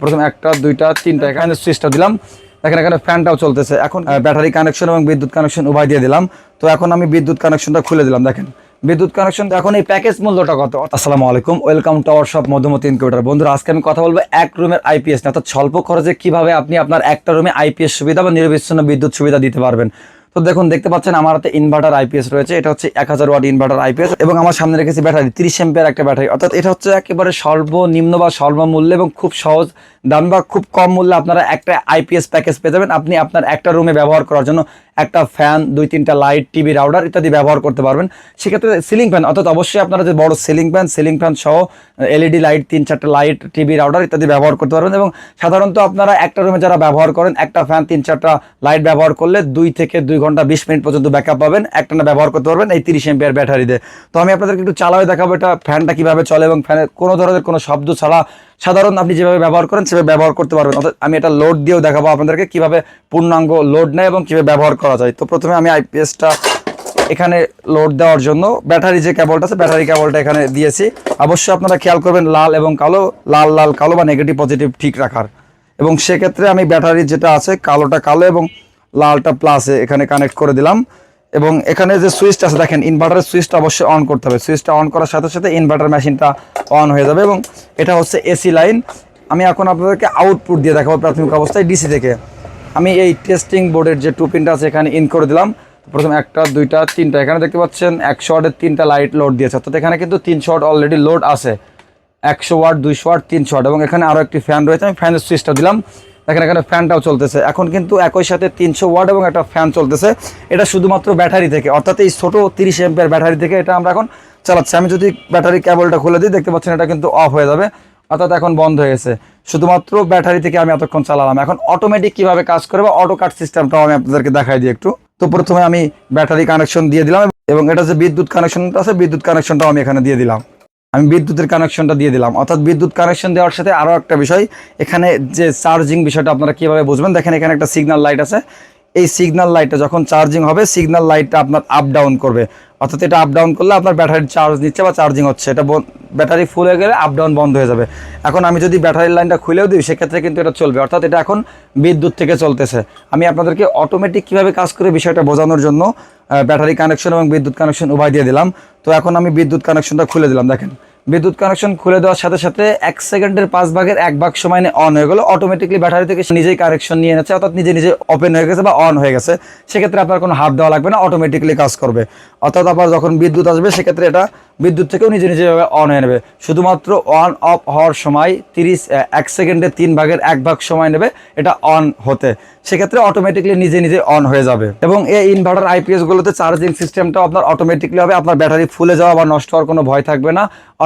প্রথম একটা, দুইটা, তিনটা, এখানে সুইচটা দিলাম, দেখেন এখানে ফ্যানটাও চলতেছে। এখন ব্যাটারি কানেকশন এবং বিদ্যুৎ কানেকশন উভয় দিয়ে দিলাম। তো এখন আমি বিদ্যুৎ কানেকশনটা খুলে দিলাম, দেখেন। বিদ্যুৎ কানেকশন এখন এই প্যাকেজ মূল্যটা কত? আসসালামু আলাইকুম welcome to our shop Madhumati incubator বন্ধুরা, আজকে আমি কথা বলব এক রুমের আইপিএস না অর্থাৎ স্বল্প খরচে কীভাবে আপনি আপনার একটা রুমে আইপিএস সুবিধা বা নিরবিচ্ছিন্ন বিদ্যুৎ সুবিধা দিতে পারবেন? তো দেখুন, দেখতে পাচ্ছেন আমার হাতে ইনভার্টার আইপিএস রয়েছে। এটা হচ্ছে এক হাজার ওয়াট ইনভার্টার আইপিএস এবং আমার সামনে রেখেছি ব্যাটারি, তিরিশ এম্পের একটা ব্যাটারি। অর্থাৎ এটা হচ্ছে একেবারে সর্বনিম্ন বা সর্বমূল্য এবং খুব সহজ দাম বা খুব কম মূল্যে আপনারা একটা আইপিএস প্যাকেজ পেয়ে যাবেন। আপনি আপনার একটা রুমে ব্যবহার করার জন্য একটা ফ্যান দুই, তিনটা লাইট টিভি রাউডার ইত্যাদি ব্যবহার করতে পারবেন। সেক্ষেত্রে সিলিং ফ্যান অর্থাৎ অবশ্যই আপনারা যে বড় সিলিং ফ্যান সিলিং ফ্যান সহ এলইডি লাইট তিন, চারটা লাইট টিভি রাউডার ইত্যাদি ব্যবহার করতে পারবেন এবং সাধারণত আপনারা একটা রুমে যারা ব্যবহার করেন, একটা ফ্যান তিন, চারটা লাইট ব্যবহার করলে দুই থেকে দুই ঘণ্টা, বিশ মিনিট পর্যন্ত ব্যাকআপ পাবেন একটা না ব্যবহার করতে পারবেন এই তিরিশ এম্পিয়ার ব্যাটারি দিয়ে তো আমি আপনাদেরকে একটু চালাও দেখাবো, এটা ফ্যানটা কীভাবে চলে এবং ফ্যানের কোনো ধরনের কোনো শব্দ ছাড়া সাধারণ আপনি যেভাবে ব্যবহার করেন, সেভাবে ব্যবহার করতে পারবেন। অর্থাৎ আমি এটা লোড দিয়েও দেখাবো আপনাদেরকে কীভাবে পূর্ণাঙ্গ লোড নেয় এবং কীভাবে ব্যবহার করা যায়। তো প্রথমে আমি আইপিএসটা এখানে লোড দেওয়ার জন্য ব্যাটারি যে কেবলটা আছে ব্যাটারি কেবলটা এখানে দিয়েছি। অবশ্যই আপনারা খেয়াল করবেন, লাল এবং কালো, লাল লাল, কালো বা নেগেটিভ পজিটিভ ঠিক রাখার। এবং সেক্ষেত্রে আমি ব্যাটারি যেটা আছে, কালোটা কালো এবং লালটা প্লাসে এখানে কানেক্ট করে দিলাম। এবং এখানে যে সুইচটা আছে, দেখেন ইনভার্টারের সুইচটা অবশ্যই অন করতে হবে। সুইচটা অন করার সাথে সাথে ইনভার্টার মেশিনটা অন হয়ে যাবে এবং এটা হচ্ছে এসি লাইন আমি এখন আপনাদেরকে আউটপুট দিয়ে দেখাবো প্রাথমিক অবস্থায় ডিসি থেকে। আমি এই টেস্টিং বোর্ডের যে টু পিনটা আছে, এখানে ইন করে দিলাম। প্রথম একটা, দুইটা, তিনটা। এখানে দেখতে পাচ্ছেন, একশো ওয়াটের তিনটা লাইট লোড দিয়েছে। অর্থাৎ এখানে কিন্তু তিনশো ওয়াট অলরেডি লোড আছে। একশো ওয়াট, দুইশো ওয়াট, তিনশো ওয়াট এবং এখানে আরও একটি ফ্যান রয়েছে। আমি ফ্যানের সুইচটা দিলাম। দেখেন, এখানে ফ্যানটাও চলতেছে। এখন কিন্তু একই সাথে তিনশো ওয়াট এবং একটা ফ্যান চলতেছে। এটা শুধুমাত্র ব্যাটারি থেকে, অর্থাৎ এই ছোটো তিরিশ এম্পিয়ার ব্যাটারি থেকে এটা আমরা এখন চালাচ্ছি। আমি যদি ব্যাটারি কেবলটা খুলে দিই, দেখতে পাচ্ছেন এটা কিন্তু অফ হয়ে যাবে, অর্থাৎ এখন বন্ধ হয়ে গেছে। শুধুমাত্র ব্যাটারি থেকে আমি এতক্ষণ চালালাম। এখন অটোমেটিক কীভাবে কাজ করে বা অটো কাট সিস্টেমটাও আমি আপনাদেরকে দেখাই দিই একটু। তো প্রথমে আমি ব্যাটারি কানেকশন দিয়ে দিলাম এবং এটা যে বিদ্যুৎ কানেকশনটা আছে, বিদ্যুৎ কানেকশনটাও আমি এখানে দিয়ে দিলাম। আমি বিদ্যুতের কানেকশনটা দিয়ে দিলাম। অর্থাৎ বিদ্যুৎ কানেকশন দেওয়ার সাথে আরও একটা বিষয়, এখানে যে চার্জিং বিষয়টা আপনারা কীভাবে বুঝবেন? দেখেন এখানে একটা সিগন্যাল লাইট আছে। এই সিগন্যাল লাইটটা যখন চার্জিং হবে সিগন্যাল লাইটটা আপনার আপ ডাউন করবে। অর্থাৎ এটা আপ ডাউন করলে আপনার ব্যাটারির চার্জ নিচ্ছে বা চার্জিং হচ্ছে। এটা ব্যাটারি ফুল হয়ে গেলে আপ ডাউন বন্ধ হয়ে যাবে। এখন আমি যদি ব্যাটারির লাইনটা খুলেও দিই, সেক্ষেত্রে কিন্তু এটা চলবে। অর্থাৎ এটা এখন বিদ্যুৎ থেকে চলতেছে। আমি আপনাদেরকে অটোমেটিক কীভাবে কাজ করে বিষয়টা বোঝানোর জন্য ব্যাটারি কানেকশন এবং বিদ্যুৎ কানেকশন উভয় দিয়ে দিলাম। তো এখন আমি বিদ্যুৎ কানেকশনটা খুলে দিলাম, দেখেন। বিদ্যুৎ কানেকশন খুলে দেওয়ার সাথে সাথে এক সেকেন্ডের পাঁচ ভাগের এক ভাগ সময় অন হয়ে গেলো। অটোমেটিকলি ব্যাটারি থেকে নিজেই কানেকশন নিয়ে নিচ্ছে, অর্থাৎ নিজে নিজে ওপেন হয়ে গেছে বা অন হয়ে গেছে। সেক্ষেত্রে আপনার কোনো হাত দেওয়া লাগবে না অটোমেটিকলি কাজ করবে। অর্থাৎ আবার যখন বিদ্যুৎ আসবে, সেক্ষেত্রে এটা বিদ্যুৎ থেকেও নিজে নিজে অন হয়ে নেবে। শুধুমাত্র অন অফ হওয়ার সময় তিরিশ এক সেকেন্ডে তিন ভাগের এক ভাগ সময় নেবে, এটা অন হতে। সেক্ষেত্রে অটোমেটিকলি নিজে নিজে অন হয়ে যাবে। এবং এই ইনভার্টার আইপিএসগুলোতে চার্জিং সিস্টেমটা আপনার অটোমেটিকলি হবে, আপনার ব্যাটারি ফুলে যাওয়া বা নষ্ট হওয়ার কোনো ভয় থাকবে না।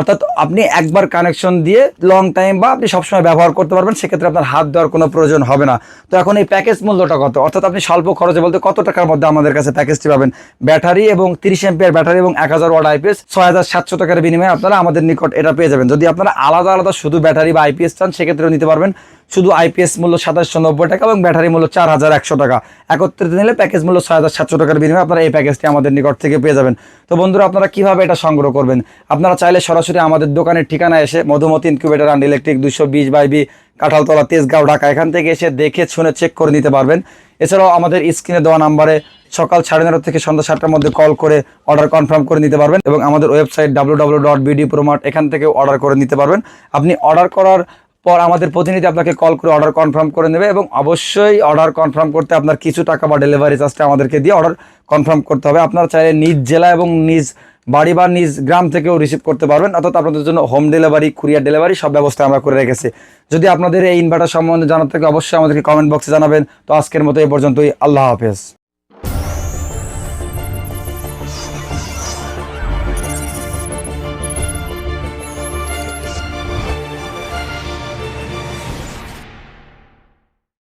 অর্থাৎ আপনি একবার কানেকশন দিয়ে লং টাইম বা আপনি সবসময় ব্যবহার করতে পারবেন, সেক্ষেত্রে আপনার হাত দেওয়ার কোনো প্রয়োজন হবে না। তো এখন এই প্যাকেজ মূল্যটা কত? অর্থাৎ আপনি স্বল্প খরচে বলতে কত টাকার মধ্যে আমাদের কাছে প্যাকেজটি পাবেন? ব্যাটারি এবং তিরিশ এম্পিয়ার ব্যাটারি এবং এক হাজার ওয়ার্ড আইপিএস ছয় হাজার সাতশো টাকার বিনিময়ে আপনারা আমাদের নিকট এটা পেয়ে যাবেন। যদি আপনারা আলাদা আলাদা শুধু ব্যাটারি বা আইপিএস চান, সেক্ষেত্রেও নিতে পারবেন। শুধু আইপিএস মূল্য সাতাশশো নব্বই টাকা এবং ব্যাটারি মূল্য চার হাজার একশো টাকা। একত্রিত নিলে প্যাকেজ মূল্য ছয় হাজার সাতশো টাকার বিনিময়ে আপনারা এই প্যাকেজটি আমাদের নিকট থেকে পেয়ে যাবেন। তো বন্ধুরা, আপনারা কীভাবে এটা সংগ্রহ করবেন? আপনারা চাইলে সরাসরি আমাদের দোকানের ঠিকানা এসে মধুমতি ইনকিউবেটার অ্যান্ড ইলেকট্রিক দুশো বিশ বাই বি, কাঁঠালতলা, তেজগাঁও, ঢাকা, এখান থেকে এসে দেখে, শুনে চেক করে নিতে পারবেন। এছাড়াও আমাদের স্ক্রিনে দেওয়া নাম্বারে সকাল সাড়ে নটা থেকে সন্ধ্যা সাতটার মধ্যে কল করে অর্ডার কনফার্ম করে নিতে পারবেন এবং আমাদের ওয়েবসাইট ডাব্লু এখান থেকে অর্ডার করে নিতে পারবেন। আপনি অর্ডার করার পর আমাদের প্রতিনিধি আপনাকে কল করে অর্ডার কনফার্ম করে নেবে এবং অবশ্যই অর্ডার কনফার্ম করতে আপনার কিছু টাকা বা ডেলিভারি চার্জটা আমাদেরকে দিয়ে অর্ডার কনফার্ম করতে হবে। আপনারা চাইলে নিজ জেলা এবং নিজ বাড়ি বা নিজ গ্রাম থেকেও রিসিভ করতে পারবেন। অর্থাৎ আপনাদের জন্য হোম ডেলিভারি কুরিয়ার ডেলিভারি সব ব্যবস্থা আমরা করে রেখেছি। যদি আপনাদের এই ইনভার্টার সম্বন্ধে জানার থাকে, অবশ্যই আমাদেরকে কমেন্ট বক্সে জানাবেন। তো আজকের মতো এই পর্যন্তই। আল্লাহ হাফেজ।